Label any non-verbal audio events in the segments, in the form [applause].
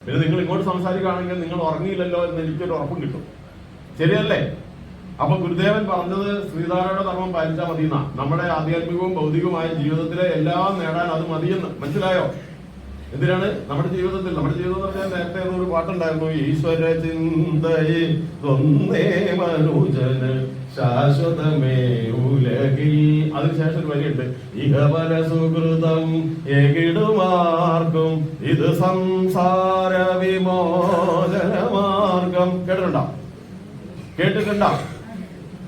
പിന്നെ നിങ്ങൾ ഇങ്ങോട്ട് സംസാരിക്കുകയാണെങ്കിൽ നിങ്ങൾ ഉറങ്ങിയില്ലല്ലോ എന്ന് എനിക്കൊരു ഉറപ്പും കിട്ടും. ശരിയല്ലേ? അപ്പൊ ഗുരുദേവൻ പറഞ്ഞത് ശ്രീധാരയുടെ ധർമ്മം പാലിച്ചാൽ മതി എന്നാ നമ്മുടെ ആധ്യാത്മികവും ഭൗതികവുമായ ജീവിതത്തിലെ എല്ലാം നേടാൻ അത് മതിയെന്ന്. മനസ്സിലായോ? എന്തിനാണ്? നമ്മുടെ ജീവിതത്തിൽ നമ്മുടെ ജീവിതം പറഞ്ഞാൽ നേരത്തെ ഒരു പാട്ടുണ്ടായിരുന്നു ഈശ്വര ചിന്തയെ ശാശ്വതമേ ഉലകിൽ. അതിനുശേഷം ഒരു വരിയുണ്ട്. ഇഹപര സുഹൃതം എകിടുമാർക്കും ഇത് സംസാര വിമോചന മാർഗം കേട്ടിട്ടുണ്ടോ? കേട്ടിട്ടുണ്ടോ?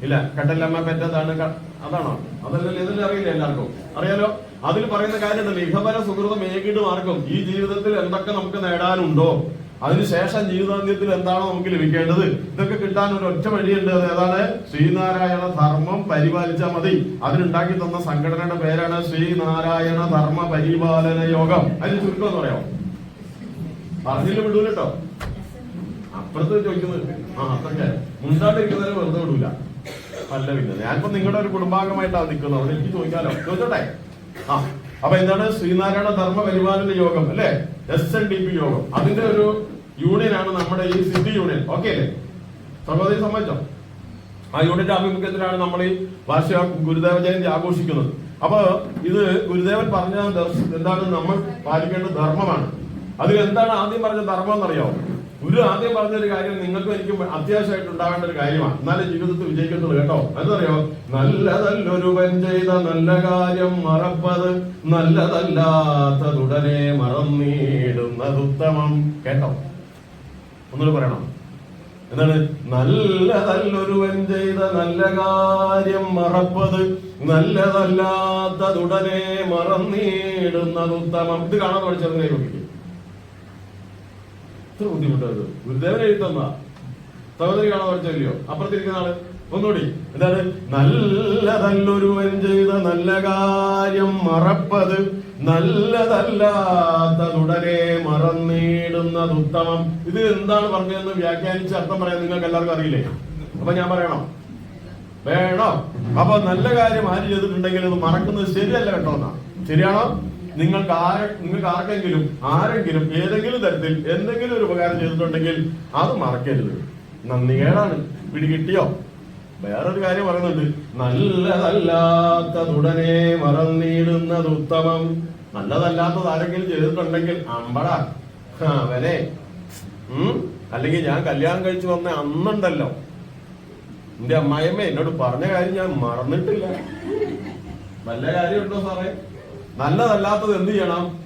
ഇല്ല കട്ടല്ലമ്മ പെറ്റതാണ് അതാണോ? അതല്ലല്ലോ ഇതിൽ അറിയില്ല എല്ലാവർക്കും. അറിയാലോ? അതിൽ പറയുന്ന കാര്യം ഇഹപര സുഹൃതം ഏകിടുമാർഗം ഈ ജീവിതത്തിൽ എന്തൊക്കെ നമുക്ക് നേടാനുണ്ടോ? അതിനുശേഷം ജീവിതാന്ത്യത്തിൽ എന്താണോ നമുക്ക് ലഭിക്കേണ്ടത്? ഇതൊക്കെ കിട്ടാൻ ഒരു ഒറ്റ വഴിയുണ്ട്. ഏതാണ്? ശ്രീനാരായണ ധർമ്മം പരിപാലിച്ചാൽ മതി. അതിനുണ്ടാക്കി തന്ന സംഘടനയുടെ പേരാണ് ശ്രീനാരായണ ധർമ്മ പരിപാലന യോഗം. അതിന് ചുരുക്കം എന്ന് പറയാം പറഞ്ഞില്ല വിടൂല കേട്ടോ. അപ്പുറത്ത് ചോദിക്കുന്നത് ആ അതൊക്കെ. മുണ്ടാണ്ടിരിക്കുന്നവരെ വെറുതെ വിടൂല. അല്ല പിന്നെ ഞാനിപ്പോ നിങ്ങളുടെ ഒരു കുടുംബാംഗമായിട്ടാണ് നിൽക്കുന്നത്. അവിടെ എനിക്ക് ചോദിക്കാലോ. ചോദിച്ചോട്ടെ? ആ അപ്പൊ എന്താണ്? ശ്രീനാരായണ ധർമ്മ പരിപാലന യോഗം അല്ലെ? എസ് എൻ ഡി പി യോഗം. അതിന്റെ ഒരു യൂണിയനാണ് നമ്മുടെ ഈ സിറ്റി യൂണിയൻ. ഓക്കെ അല്ലേ? സഹോദരി സമ്മതിച്ചോ? ആ യൂണിയന്റെ ആഭിമുഖ്യത്തിലാണ് നമ്മൾ ഈ വാർഷിക ഗുരുദേവ ജയന്തി ആഘോഷിക്കുന്നത്. അപ്പൊ ഇത് ഗുരുദേവൻ പറഞ്ഞ എന്താണ് നമ്മൾ പാലിക്കേണ്ട ധർമ്മമാണ്. അതിൽ എന്താണ് ആദ്യം പറഞ്ഞ ധർമ്മം എന്നറിയാമോ ഗുരു ആദ്യം പറഞ്ഞ ഒരു കാര്യം നിങ്ങൾക്കും എനിക്കും അത്യാവശ്യമായിട്ട് ഉണ്ടാകേണ്ട ഒരു കാര്യമാണ്. എന്നാലേ ജീവിതത്തിൽ വിജയിക്കത്തുള്ളൂ കേട്ടോ. എന്തറിയോ നല്ലതല്ലൊരുവൻ ചെയ്ത നല്ല കാര്യം മറപ്പത്. നല്ലതല്ലാത്തതുടനെ മറന്നിടുന്നത് ഉത്തമം. കേട്ടോ? ഒന്നുകൂടെ പറയണം. എന്താണ്? നല്ലതല്ലൊരുവൻ ചെയ്ത നല്ല കാര്യം മറപ്പത് നല്ലതല്ലാത്തതുടനെ മറന്നിടുന്നത് ഉത്തമം. ഇത് കാണാൻ പഠിച്ചതിനെ നോക്കി ഇത്ര ബുദ്ധിമുട്ടത് ഗുരുദേവൻ എഴുത്തന്ന സഹോദരി കാണാൻ പഠിച്ചല്ലയോ അപ്പുറത്തിരിക്കുന്ന ആൾ. ഒന്നുകൂടി. എന്താണ്? നല്ലതല്ലൊരുവൻ ചെയ്ത നല്ല കാര്യം മറപ്പത് നല്ലതല്ലാത്തതുടനെ മറന്നിടുന്നത് ഉത്തമം ഇത് എന്താണ് പറഞ്ഞതെന്ന് വ്യാഖ്യാനിച്ച് അർത്ഥം പറയാൻ നിങ്ങൾക്ക് എല്ലാവർക്കും അറിയില്ലേ? അപ്പൊ ഞാൻ പറയണം. വേണോ? അപ്പൊ നല്ല കാര്യം ആര് ചെയ്തിട്ടുണ്ടെങ്കിൽ അത് മറക്കുന്നത് ശരിയല്ല കേട്ടോ എന്നാ. ശരിയാണോ? നിങ്ങൾക്ക് ആരെ നിങ്ങൾക്ക് ആർക്കെങ്കിലും ആരെങ്കിലും ഏതെങ്കിലും തരത്തിൽ എന്തെങ്കിലും ഒരു ഉപകാരം ചെയ്തിട്ടുണ്ടെങ്കിൽ അത് മറക്കരുത്. നന്ദി കേടാണ്. പിടികിട്ടിയോ? വേറൊരു കാര്യം പറയുന്നുണ്ട്. നല്ലതല്ലാത്തതുടനെ മറന്നിടുന്നത് ഉത്തമം നല്ലതല്ലാത്തത് ആരെങ്കിലും ചെയ്തിട്ടുണ്ടെങ്കിൽ അമ്പട. അവനെ. അല്ലെങ്കിൽ ഞാൻ കല്യാണം കഴിച്ചു വന്ന അന്നുണ്ടല്ലോ. എന്റെ അമ്മായിയമ്മ എന്നോട് പറഞ്ഞ കാര്യം ഞാൻ മറന്നിട്ടില്ല. നല്ല കാര്യമുണ്ടോ സാറേ? നല്ലതല്ലാത്തത് എന്ത് ചെയ്യണം?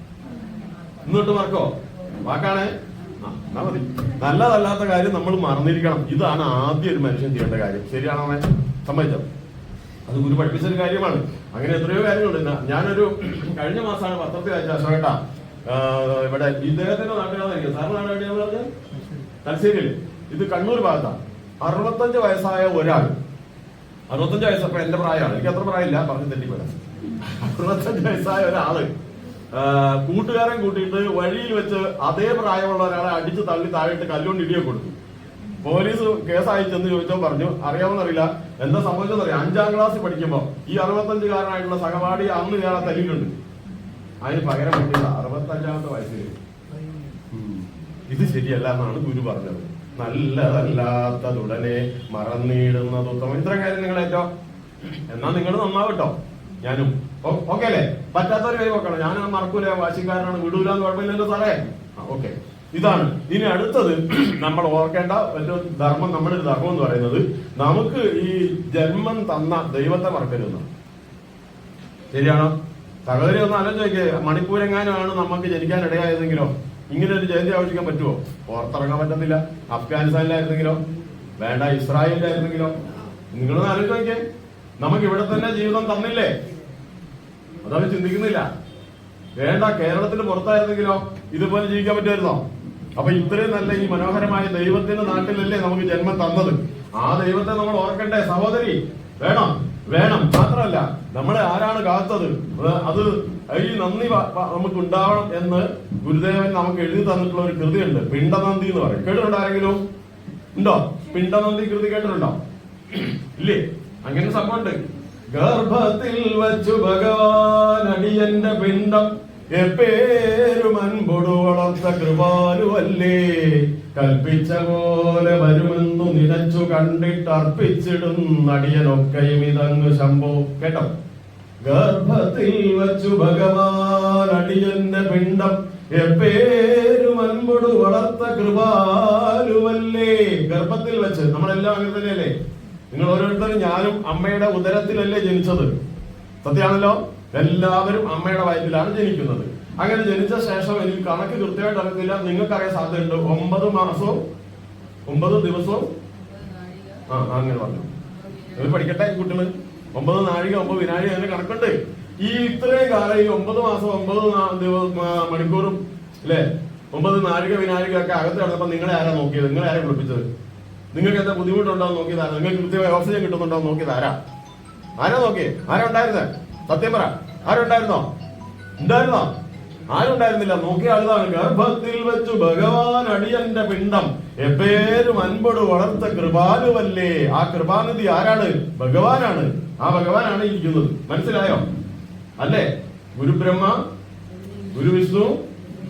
എന്നിട്ട് മറക്കോ വാക്കാണേ? എന്നാ മതി. നല്ലതല്ലാത്ത കാര്യം നമ്മൾ മറന്നിരിക്കണം. ഇതാണ് ആദ്യം ഒരു മനുഷ്യൻ ചെയ്യേണ്ട കാര്യം. ശരിയാണോ? സമ്മതിച്ചോ? അത് ഗുരു പഠിപ്പിച്ചൊരു കാര്യമാണ്. അങ്ങനെ എത്രയോ കാര്യങ്ങളുണ്ട്. ഞാനൊരു [clears throat] കഴിഞ്ഞ മാസമാണ് പത്രത്തിൽ അയച്ച അശോകേട്ടാ ഇവിടെ ഇദ്ദേഹത്തിന്റെ നാട്ടുകാരായിരിക്കും. സാറിന് നാട് എവിടെയാ പറഞ്ഞത്? തലശ്ശേരിയിൽ ഇത് കണ്ണൂർ ഭാഗത്താണ് അറുപത്തഞ്ച് വയസ്സായ ഒരാൾ. അറുപത്തഞ്ച് വയസ്സപ്പോ എന്റെ പ്രായമാണ്. എനിക്ക് അത്ര പ്രായമില്ല. പറഞ്ഞു തെറ്റിപ്പോരാ [laughs] അറുപത്തഞ്ച് വയസ്സായ ഒരാൾ കൂട്ടുകാരൻ കൂട്ടിയിട്ട് വഴിയിൽ വെച്ച് അതേ പ്രായമുള്ള ഒരാളെ അടിച്ച് തള്ളി താഴെയിട്ട് കല്ലുകൊണ്ട് ഇടിയൊക്കെ കൊടുത്തു. പോലീസ് കേസ് അയച്ചെന്ന് ചോദിച്ചോ പറഞ്ഞു അറിയാമെന്നറിയില്ല. എന്താ സംഭവിച്ചെന്നറിയാം അഞ്ചാം ക്ലാസ് പഠിക്കുമ്പോ ഈ അറുപത്തഞ്ചുകാരനായിട്ടുള്ള സഹപാഠി അന്ന് ഞാൻ തല്ലിയിട്ടുണ്ട്. അതിന് പകരം പറ്റില്ല അറുപത്തഞ്ചാമത്തെ വയസ്സിൽ. ഇത് ശരിയല്ല എന്നാണ് ഗുരു പറഞ്ഞത്. നല്ലതല്ലാത്തതുടനെ മറന്നിടുന്നത് ഉത്തമം. ഇത്രയും കാര്യം നിങ്ങൾ ഏറ്റോ? എന്നാ നിങ്ങൾ നന്നാവട്ടോ. ഞാനും. ഓക്കെ അല്ലേ? പറ്റാത്തവര് കൈ നോക്കണം ഞാൻ മറക്കൂല? വാശിക്കാരനാണ്. വിടൂലെന്ന് കുഴപ്പമില്ലല്ലോ സാറേ. ഓക്കെ. ഇതാണ്. ഇനി അടുത്തത് നമ്മൾ ഓർക്കേണ്ട ഒരു ധർമ്മം നമ്മുടെ ഒരു ധർമ്മം എന്ന് പറയുന്നത് നമുക്ക് ഈ ജന്മം തന്ന ദൈവത്തെ മറക്കരുത് ശരിയാണോ? സഹോദരി ഒന്ന് ആലോചിക്കേ മണിപ്പൂരെങ്ങാനാണ് നമുക്ക് ജനിക്കാൻ ഇടയായതെങ്കിലോ? ഇങ്ങനെ ഒരു ജയന്തി ആഘോഷിക്കാൻ പറ്റുമോ പുറത്തിറങ്ങാൻ പറ്റുന്നില്ല അഫ്ഗാനിസ്ഥാനിലായിരുന്നെങ്കിലോ? വേണ്ട ഇസ്രായേലിലായിരുന്നെങ്കിലോ? നിങ്ങളൊന്ന് ആലോചിച്ച് നോക്കിയേ നമുക്ക് ഇവിടെ തന്നെ ജീവിതം തന്നില്ലേ? അതവർ ചിന്തിക്കുന്നില്ല. വേണ്ട കേരളത്തിന് പുറത്തായിരുന്നെങ്കിലോ ഇതുപോലെ ജീവിക്കാൻ പറ്റുമായിരുന്നോ? അപ്പൊ ഇത്രയും നല്ല ഈ മനോഹരമായ ദൈവത്തിന്റെ നാട്ടിലല്ലേ നമുക്ക് ജന്മം തന്നത്? ആ ദൈവത്തെ നമ്മൾ ഓർക്കണ്ടേ സഹോദരി? വേണം വേണം. മാത്രമല്ല നമ്മളെ ആരാണ് കാത്തത്? അത് ഈ നന്ദി നമുക്ക് ഉണ്ടാവണം എന്ന് ഗുരുദേവൻ നമുക്ക് എഴുതി തന്നിട്ടുള്ള ഒരു കൃതിയുണ്ട്. പിണ്ടനന്ദി എന്ന് പറയും. കേട്ടിട്ടുണ്ടോ ആരെങ്കിലും? ഉണ്ടോ? പിണ്ടനന്ദി കൃതി കേട്ടിട്ടുണ്ടോ? ഇല്ലേ? അങ്ങനെ സംഭവമുണ്ട്. ഗർഭത്തിൽ വച്ചു ഭഗവാൻ അടിയന്റെ പിണ്ടം എപ്പേരും അൻപൊടു വളർത്ത കൃപാലുവല്ലേ. കൽപ്പിച്ച പോലെ വരുമെന്നു നിലച്ചു കണ്ടിട്ടർപ്പിച്ചിടും നടിയനൊക്കെയും ഇതങ്ങ് ശംഭോ. കേട്ടോ? ഗർഭത്തിൽ വച്ചു ഭഗവാൻ അടിയന്റെ പിണ്ടം. എപ്പേരും അൻപൊടു വളർത്ത കൃപാലുവല്ലേ. ഗർഭത്തിൽ വെച്ച് നമ്മളെല്ലാം അങ്ങനെ തന്നെയല്ലേ? നിങ്ങൾ ഓരോരുത്തരും ഞാനും അമ്മയുടെ ഉദരത്തിലല്ലേ ജനിച്ചത്? സത്യമാണല്ലോ? എല്ലാവരും അമ്മയുടെ വയറ്റിലാണ് ജനിക്കുന്നത്. അങ്ങനെ ജനിച്ച ശേഷം എനിക്ക് കണക്ക് കൃത്യമായിട്ട് അറിയത്തില്ല. നിങ്ങൾക്കറിയാൻ സാധ്യതയുണ്ട്. ഒമ്പത് മാസവും ഒമ്പത് ദിവസവും ആ അങ്ങനെ പറഞ്ഞു. ഇത് പഠിക്കട്ടെ കുട്ടികൾ ഒമ്പത് നാഴിക ഒമ്പത് വിനാഴിക അങ്ങനെ കണക്കുണ്ട്. ഈ ഇത്രയും കാലം ഈ ഒമ്പത് മാസം ഒമ്പത് മണിക്കൂറും അല്ലേ? ഒമ്പത് നാഴിക വിനാഴിക ഒക്കെ അകത്ത് കിടന്നപ്പോ നിങ്ങളെ ആരാ നോക്കിയത്? നിങ്ങളെ ആരാ കുളിപ്പിച്ചത്? നിങ്ങൾക്ക് എന്താ ബുദ്ധിമുട്ടുണ്ടോ നോക്കിയതാരാ? നോക്കിയത് നിങ്ങൾക്ക് കൃത്യമായി ഓക്സിജൻ കിട്ടുന്നുണ്ടോ നോക്കിയതാരാ? നോക്കിയത് ആരാ നോക്കിയേ? ആരാ ഉണ്ടായിരുന്നത് സത്യം പറ. ആരുണ്ടായിരുന്നോ? ഉണ്ടായിരുന്നോ? ആരുണ്ടായിരുന്നില്ല? നോക്കിയ ആളുതാണ് ഗർഭത്തിൽ വെച്ചു ഭഗവാൻ അടിയന്റെ പിണ്ടം. എപ്പേരും അൻപട് വളർത്ത കൃപാലുവല്ലേ? ആ കൃപാനിധി ആരാണ്? ഭഗവാനാണ്. ആ ഭഗവാനാണ് ഇരിക്കുന്നത്. മനസ്സിലായോ? അല്ലേ? ഗുരുബ്രഹ്മ ഗുരു വിഷ്ണു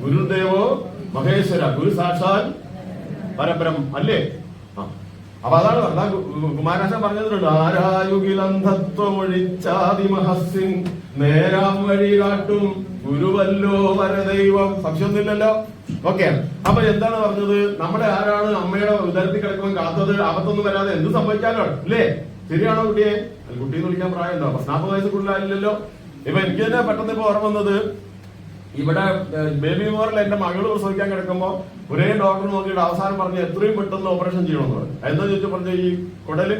ഗുരുദേവോ മഹേശ്വര. ഗുരു സാക്ഷാൽ പരബ്രഹ്മം. അല്ലേ? ആ. അപ്പൊ അതാണ് കുമാരാശൻ പറഞ്ഞിട്ടുണ്ട് ആരായുകിലന്ധത്വമൊഴിച്ചാതിമഹസിൻ നേരാം വഴി കാട്ടും ഗുരുവല്ലോ വരദൈവം. സംശയമൊന്നുമില്ലല്ലോ? ഓക്കെ അപ്പൊ എന്താണ് പറഞ്ഞത്? നമ്മുടെ ആരാണ് അമ്മയുടെ ഉദരത്തിൽ കിടക്കുമ്പോൾ കാത്തത്? അകത്തൊന്നും വരാതെ എന്ത് സംഭവിക്കാനോ അല്ലേ ശരിയാണോ കുട്ടിയെ? കുട്ടിയെന്ന് വിളിക്കാൻ പ്രായമുണ്ടോ? പത്ത് നാൽപ്പത് വയസ്സ് കൂടുതലായില്ലല്ലോ? ഇപ്പൊ എനിക്ക് തന്നെ പെട്ടെന്ന് ഇപ്പൊ ഓർമ്മ വന്നത് ഇവിടെ ബേബി മോറിൽ എന്റെ മകൾ പ്രസവിക്കാൻ കിടക്കുമ്പോ ഒരേ ഡോക്ടർ നോക്കിയിട്ട് അവസാനം പറഞ്ഞു എത്രയും പെട്ടെന്ന് ഓപ്പറേഷൻ ചെയ്യണമെന്ന് പറഞ്ഞു. എന്താ ചോദിച്ചു പറഞ്ഞു ഈ കുടൽ?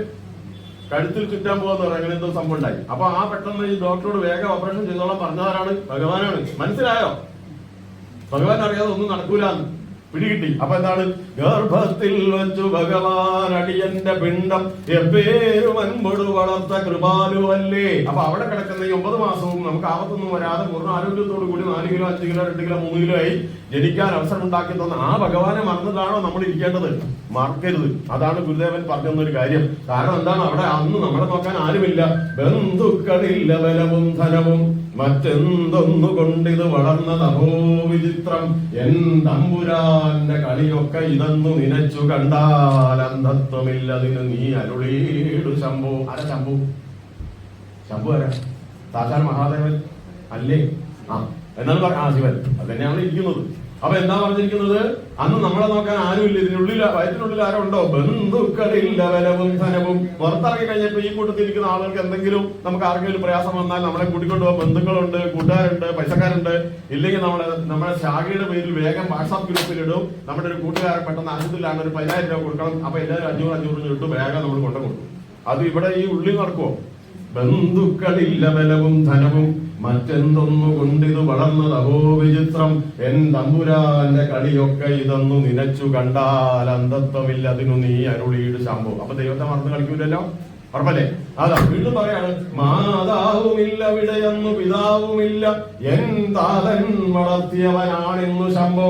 കഴുത്തിൽ ചുറ്റാൻ പോകാന്ന് പറഞ്ഞു അങ്ങനെ എന്തോ സംഭവം ഉണ്ടായി. അപ്പൊ ആ പെട്ടെന്ന് ഈ ഡോക്ടറോട് വേഗം ഓപ്പറേഷൻ ചെയ്തോളാം പറഞ്ഞതാരാണ്? ഭഗവാനാണ്. മനസ്സിലായോ? ഭഗവാൻ അറിയാതെ ഒന്നും നടക്കൂലെന്ന്. പിടികിട്ടി. അപ്പൊ എന്താണ്? ഗർഭത്തിൽ വെച്ചു ഭഗവാൻ അടിയന്റെ പിണ്ടം എപ്പേരും അൻപൊടു വളർത്ത കൃപാലുവല്ലേ? അപ്പൊ അവിടെ കിടക്കുന്ന ഈ ഒമ്പത് മാസവും നമുക്ക് ആപത്തൊന്നും വരാതെ പൂർണ ആരോഗ്യത്തോടു കൂടി നാല് കിലോ അഞ്ച് കിലോ രണ്ട് കിലോ മൂന്ന് കിലോ ആയി ജനിക്കാൻ അവസരം ഉണ്ടാക്കി തന്ന ആ ഭഗവാനെ മറന്നിട്ടാണോ നമ്മൾ ഇരിക്കേണ്ടത്? മറക്കരുത്. അതാണ് ഗുരുദേവൻ പറഞ്ഞ ഒരു കാര്യം. കാരണം എന്താണ്? അവിടെ അന്ന് നമ്മളെ നോക്കാൻ ആരുമില്ല. ബന്ധുക്കളില്ല ബലവും ധനവും. മറ്റെന്തൊന്നു കൊണ്ടിത് വളർന്നതഹോ വിചിത്രം എന്തമ്പുരാന്റെ കളിയൊക്കെ ഇതെന്നു നിനച്ചു കണ്ടാൽ അന്ധത്വമില്ലതിന് നീ അരുളീടു ശംഭു. ആരാ ശംഭു? ശംഭു ആരാ? സാക്ഷാൽ മഹാദേവൻ? അല്ലേ? ആ എന്നാണ് ആ ശിവൻ. അത് തന്നെയാണ് ഇരിക്കുന്നത്. അപ്പൊ എന്താ പറഞ്ഞിരിക്കുന്നത്? അന്ന് നമ്മളെ നോക്കാൻ ആരുമില്ല. ഇതിനുള്ളിൽ വയറ്റിനുള്ളിൽ ആരോ ഉണ്ടോ? ബന്ധുക്കളില്ല വരവും ധനവും. പുറത്തിറങ്ങി കഴിഞ്ഞപ്പോ ഈ കൂട്ടത്തിൽ ഇരിക്കുന്ന ആളുകൾക്ക് എന്തെങ്കിലും നമുക്ക് ആർക്കെങ്കിലും പ്രയാസം വന്നാൽ നമ്മളെ കൂട്ടിക്കൊണ്ട് പോകാൻ ബന്ധുക്കളുണ്ട് കൂട്ടുകാരുണ്ട് പൈസക്കാരുണ്ട്. ഇല്ലെങ്കിൽ നമ്മളെ നമ്മുടെ ശാഖയുടെ പേരിൽ വേഗം വാട്സാപ്പ് ഗ്രൂപ്പിൽ ഇടും. നമ്മുടെ ഒരു കൂട്ടുകാരൻ പെട്ടെന്ന് ആശുപത്രിയിലാണ് ഒരു പതിനായിരം രൂപ കൊടുക്കണം. അപ്പൊ എല്ലാവരും അഞ്ഞൂറ് അഞ്ഞൂറ് ഇട്ട് വേഗം നമ്മൾ കൊണ്ടു കൊടുക്കും അത് ഇവിടെ ഈ ഉള്ളിൽ നടക്കുമോ ബന്ധുക്കളില്ല ബലവും ധനവും. മറ്റെന്തൊന്നു കൊണ്ടിത് വളർന്നത് അഹോ വിചിത്രം? എൻ തമ്പുരാന്റെ കളിയൊക്കെ ഇതെന്നു നിനച്ചു കണ്ടാൽ അന്ധത്വമില്ല അതിനു നീ അരുളിയിട് ശാമ്പു അപ്പൊ ദൈവത്തെ മറന്ന് കളിക്കൂലല്ലോ? ഉറപ്പല്ലേ? അതാ വീണ്ടും പറയാണ് മാതാവുമില്ല വിടയെന്നു പിതാവുമില്ല. എൻ താതൻ വളർത്തിയവനാണെന്നു ശമ്പോ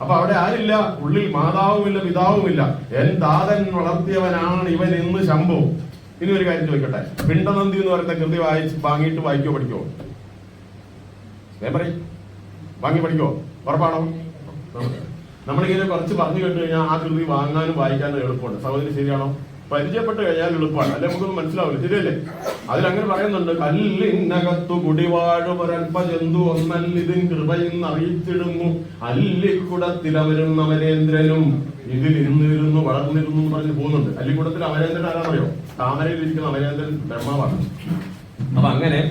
അപ്പൊ അവിടെ ആരില്ല? ഉള്ളിൽ മാതാവുമില്ല പിതാവുമില്ല. എൻ താതൻ വളർത്തിയവനാണ് ഇവൻ എന്ന് ശംഭു. ഇനി ഒരു കാര്യം ചോദിക്കട്ടെ? പിണ്ടനന്ദി എന്ന് പറയുന്ന കൃതി വായിച്ച് വാങ്ങിയിട്ട് വായിക്കോ പഠിക്കോ ഞാൻ പറയും വാങ്ങി പഠിക്കോ ഉറപ്പാണോ? നമ്മളിങ്ങനെ കുറച്ച് പറഞ്ഞു കേട്ട് കഴിഞ്ഞാൽ ആ കൃതി വാങ്ങാനും വായിക്കാനും എളുപ്പമുണ്ട്. സഹോദരി ശരിയാണോ? പരിചയപ്പെട്ട് കഴിഞ്ഞാൽ എളുപ്പമാണ്. അല്ലെ നമുക്കൊന്നും മനസ്സിലാവില്ല? ശരിയല്ലേ? അതിലങ്ങനെ പറയുന്നുണ്ട് കല്ലിനകത്തു കുടിവാഴുമൊരൽപ്പ ജന്തു ഒന്നല്ലിതിൻ കൃപയിന്ന് അറിയിച്ചിടുന്നു. അല്ലിക്കുടത്തിൽ അവരും അമരേന്ദ്രനും ഇതിൽ ഇന്നിരുന്നു വളർന്നിരുന്നു എന്ന് പറഞ്ഞ് പോകുന്നുണ്ട്. അല്ലിക്കുടത്തിൽ അമരേന്ദ്രൻ ആരാണറിയോ താമരയിൽ ഇരിക്കുന്ന അമരേന്ദ്രൻ ബ്രഹ്മാവാണ്. അപ്പൊ അങ്ങനെ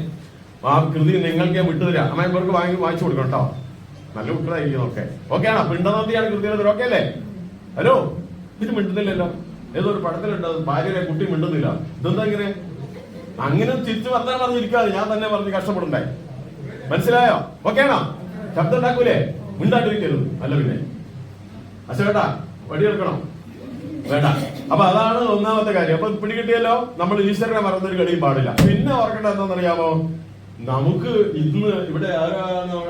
ആ കൃതി നിങ്ങൾക്ക് ഞാൻ വിട്ടുതരാം ഇവർക്ക് വാങ്ങി വാങ്ങിച്ചു കൊടുക്കണം കേട്ടോ. നല്ല കുട്ടികളായിരിക്കും ഓക്കെ ഓക്കെ ആണോ? പിണ്ടനന്ദിയാണ് കൃതി ഓക്കെ അല്ലേ? ഹലോ ഇത് മിണ്ടുന്നില്ലല്ലോ. ഏതോ ഒരു പടത്തിലുണ്ട്. അത് ഭാര്യയെ കുട്ടി മിണ്ടുന്നില്ല. ഇതെന്താ ഇങ്ങനെ? അങ്ങനെ തിരിച്ചു വർത്താൻ പറഞ്ഞിരിക്കാതെ ഞാൻ തന്നെ പറഞ്ഞ് കഷ്ടപ്പെടണ്ടേ മനസ്സിലായോ? ഓക്കെ ആണോ? ശബ്ദം ഉണ്ടാക്കൂലേ? മിണ്ടാണ്ടിരിക്കരുത്. അല്ല പിന്നെ. അച്ഛേട്ടാ വടിയെടുക്കണം വേണ്ട. അപ്പൊ അതാണ് ഒന്നാമത്തെ കാര്യം. അപ്പൊ പിടികിട്ടിയല്ലോ നമ്മൾ ഈശ്വരനെ മറന്നൊരു കളിയും പാടില്ല. പിന്നെ ഓർക്കേണ്ട എന്താണെന്നറിയാമോ നമുക്ക് ഇന്ന് ഇവിടെ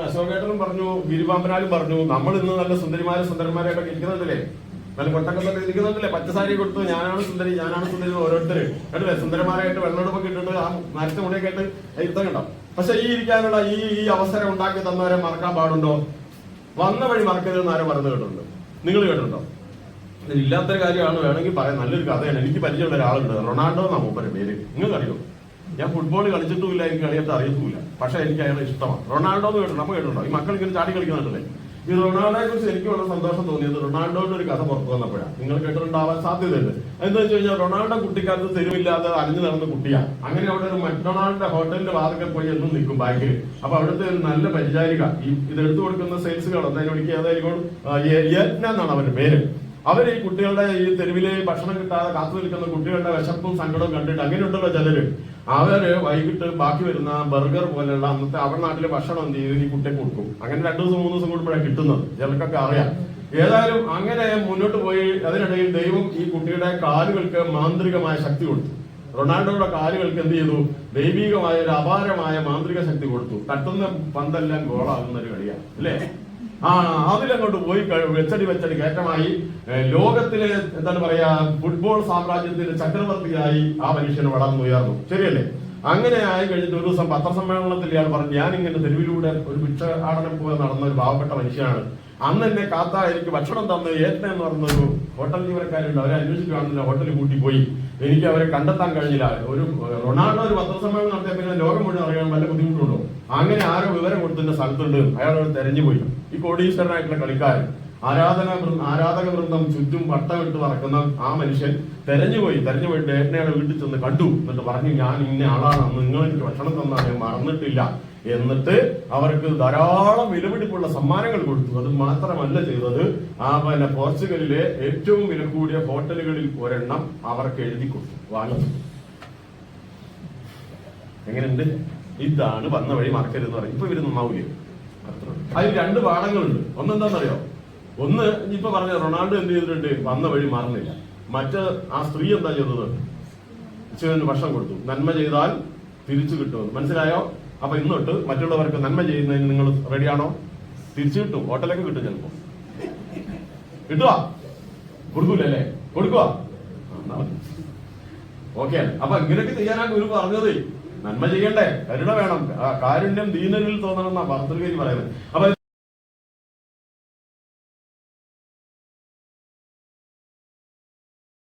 അശോകേട്ടനും പറഞ്ഞു ഗിരിപാമ്പനാലും പറഞ്ഞു നമ്മൾ ഇന്ന് നല്ല സുന്ദരിമാരെ സുന്ദരന്മാരായിട്ടൊക്കെ ഇരിക്കുന്നുണ്ടല്ലേ? നല്ല കൊട്ടക്കത്തൊക്കെ ഇരിക്കുന്നുണ്ടല്ലേ? പച്ചസാരി കൊടുത്തു ഞാനാണ് സുന്ദരി ഞാനാണ് സുന്ദരി ഓരോരുത്തർ കണ്ടല്ലേ സുന്ദരമാരായിട്ട് വെള്ളമെടുപ്പൊക്കെ ഇട്ടിട്ട് ആ നരച്ച മുടിയൊക്കെ ആയിട്ട് ഇരുത്തം കണ്ടോ? പക്ഷെ ഈ ഇരിക്കാനുള്ള ഈ ഈ അവസരം ഉണ്ടാക്കി തന്നവരെ മറക്കാൻ പാടുണ്ടോ? വന്ന വഴി മറക്കരുതെന്ന് ആരും പറഞ്ഞു കേട്ടിട്ടുണ്ട്. നിങ്ങൾ കേട്ടിട്ടുണ്ടോ? ഇല്ലാത്തൊരു കാര്യമാണ് വേണമെങ്കിൽ പറയാം നല്ലൊരു കഥയാണ്. എനിക്ക് പരിചയമുള്ള ഒരാളുണ്ട് റൊണാൾഡോ എന്നാ മൂപ്പര് പേര്. നിങ്ങൾക്ക് അറിയോ ഞാൻ ഫുട്ബോൾ കളിച്ചിട്ടുമില്ല എനിക്ക് കളിയായിട്ട് അറിയത്തുമില്ല. പക്ഷെ എനിക്ക് അയാളെ ഇഷ്ടമാണ്. റൊണാൾഡോ എന്ന് കേട്ടോ നമ്മൾ കേട്ടിട്ടുണ്ടോ? ഈ മക്കൾ ഇങ്ങനെ ചാടി കളിക്കുന്നുണ്ടല്ലേ ഈ റൊണാൾഡോയെ കുറിച്ച് എനിക്ക് വളരെ സന്തോഷം തോന്നിയത് റൊണാൾഡോയുടെ ഒരു കഥ പുറത്തു വന്നപ്പോഴാണ്. നിങ്ങൾ കേട്ടിട്ടുണ്ടാവാൻ സാധ്യതയുണ്ട്. എന്താ വെച്ച് കഴിഞ്ഞാൽ റൊണാൾഡോ കുട്ടിക്കാലത്ത് തെരുവില്ലാതെ അലിഞ്ഞു നടന്ന കുട്ടിയാണ്. അങ്ങനെ അവിടെ ഒരു മക്ഡൊണാൾഡിന്റെ ഹോട്ടലിന്റെ വാതിക്കൽ പോയി എന്നും നിൽക്കും ബാക്കിൽ അപ്പൊ അവിടുത്തെ ഒരു നല്ല പരിചാരിക. ഈ ഇത് എടുത്തു കൊടുക്കുന്ന സെയിൽസ് എന്തായാലും എനിക്ക് ഏതായിരിക്കും? യജ്ഞ എന്നാണ് അവരുടെ പേര്. അവർ ഈ കുട്ടികളുടെ ഈ തെരുവിലെ ഭക്ഷണം കിട്ടാതെ കാത്തു നിൽക്കുന്ന കുട്ടികളുടെ വിശപ്പും സങ്കടവും കണ്ടിട്ട് അങ്ങനെയുണ്ടല്ലോ ചിലര്. അവർ വൈകിട്ട് ബാക്കി വരുന്ന ബർഗർ പോലെയുള്ള അന്നത്തെ അവരുടെ നാട്ടിലെ ഭക്ഷണം എന്ത് ചെയ്ത് ഈ കുട്ടിയെ കൊടുക്കും. അങ്ങനെ രണ്ടു ദിവസം മൂന്ന് ദിവസം കൂടുമ്പോഴാണ് കിട്ടുന്നത്. ചിലർക്കൊക്കെ അറിയാം. ഏതായാലും അങ്ങനെ മുന്നോട്ട് പോയി അതിനിടയിൽ ദൈവം ഈ കുട്ടിയുടെ കാലുകൾക്ക് മാന്ത്രികമായ ശക്തി കൊടുത്തു. റൊണാൾഡോയുടെ കാലുകൾക്ക് എന്ത് ചെയ്തു? ദൈവികമായ ഒരു അപാരമായ മാന്ത്രിക ശക്തി കൊടുത്തു. തട്ടുന്ന പന്തെല്ലാം ഗോളാകുന്ന ഒരു കളിയാണ്. അല്ലേ? ആ അതിലങ്ങോട്ട് പോയി വെച്ചടി വെച്ചടി കയറ്റമായി. ലോകത്തിലെ എന്താണ് പറയാ ഫുട്ബോൾ സാമ്രാജ്യത്തിന്റെ ചക്രവർത്തിയായി ആ മനുഷ്യൻ വളർന്നുയർന്നു. ശരിയല്ലേ? അങ്ങനെ ആയി കഴിഞ്ഞിട്ട് ഒരു ദിവസം പത്രസമ്മേളനത്തിൽ ഇയാൾ പറഞ്ഞു ഞാൻ ഇങ്ങനെ തെരുവിലൂടെ ഒരു ഭിക്ഷാടനം പോലെ നടന്ന ഒരു പാവപ്പെട്ട മനുഷ്യനാണ്. അന്ന് എന്നെ കാത്ത എനിക്ക് ഭക്ഷണം തന്ന ഏത്തൻ എന്ന് പറഞ്ഞ ഒരു ഹോട്ടൽ ജീവനക്കാരുണ്ട്. അവരെ അന്വേഷിക്കുകയാണെന്നില്ല ഹോട്ടലിൽ കൂട്ടി പോയി. എനിക്ക് അവരെ കണ്ടെത്താൻ കഴിഞ്ഞില്ല. ഒരു റൊണാൾഡോ ഒരു പത്രസമ്മേളനം നടത്തിയ പിന്നെ ലോകം മുഴുവൻ അറിയാൻ വല്ല ബുദ്ധിമുട്ടുണ്ടോ? അങ്ങനെ ആരോ വിവരം കൊടുത്തിന്റെ സ്ഥലത്തുണ്ട്. അയാൾ അവിടെ തെരഞ്ഞുപോയി. ഈ കോടീശ്വരനായിട്ടുള്ള കളിക്കാരൻ ആരാധന ആരാധക വൃന്ദം ചുറ്റും വട്ടമിട്ട് നടക്കുന്ന ആ മനുഷ്യൻ തെരഞ്ഞുപോയി. തെരഞ്ഞുപോയിട്ട് ഏട്ടനയുടെ വീട്ടിൽ ചെന്ന് കണ്ടു. എന്നിട്ട് പറഞ്ഞു ഞാൻ ഇന്ന ആളാണ്. നിങ്ങൾ എനിക്ക് ഭക്ഷണം തന്നാണ് ഞാൻ മറന്നിട്ടില്ല. എന്നിട്ട് അവർക്ക് ധാരാളം വിലപിടിപ്പുള്ള സമ്മാനങ്ങൾ കൊടുത്തു. അത് മാത്രമല്ല ചെയ്തത് ആ പിന്നെ പോർച്ചുഗലിലെ ഏറ്റവും വില കൂടിയ ഹോട്ടലുകളിൽ ഒരെണ്ണം അവർക്ക് എഴുതി കൊടുത്തു. വാങ്ങി. എങ്ങനെയുണ്ട്? ഇതാണ് വന്ന വഴി മറക്കരുതെന്ന് പറയും. ഇപ്പൊ ഇവർ നന്നാവൂലേ? അതിൽ രണ്ട് പാഠങ്ങളുണ്ട് ഒന്നെന്താണെന്നറിയോ ഒന്ന് ഇപ്പൊ പറഞ്ഞ റൊണാൾഡോ എന്ത് ചെയ്തിട്ടുണ്ട്? വന്ന വഴി മറന്നില്ല. മറ്റ് ആ സ്ത്രീ എന്താ ചെയ്തത്? ശിവന് ഭക്ഷണം കൊടുത്തു. നന്മ ചെയ്താൽ തിരിച്ചു കിട്ടുമെന്ന്. മനസ്സിലായോ? അപ്പൊ ഇന്നൊട്ട് മറ്റുള്ളവർക്ക് നന്മ ചെയ്യുന്നതിന് നിങ്ങൾ റെഡിയാണോ? തിരിച്ചു കിട്ടും. ഹോട്ടലൊക്കെ കിട്ടും ചിലപ്പോ. കിട്ടുവാ? കൊടുക്കൂലല്ലേ? കൊടുക്കുവാ? ഓക്കെ അപ്പൊ ഇങ്ങനെയൊക്കെ ചെയ്യാനാണ് ഗുരു പറഞ്ഞത്. നന്മ ചെയ്യണ്ടേ? കരുണ വേണം. കാരുണ്യം ദീനരിൽ തോന്നണം എന്നാ ഭർത്തൃകരി പറയുന്നത്. അപ്പൊ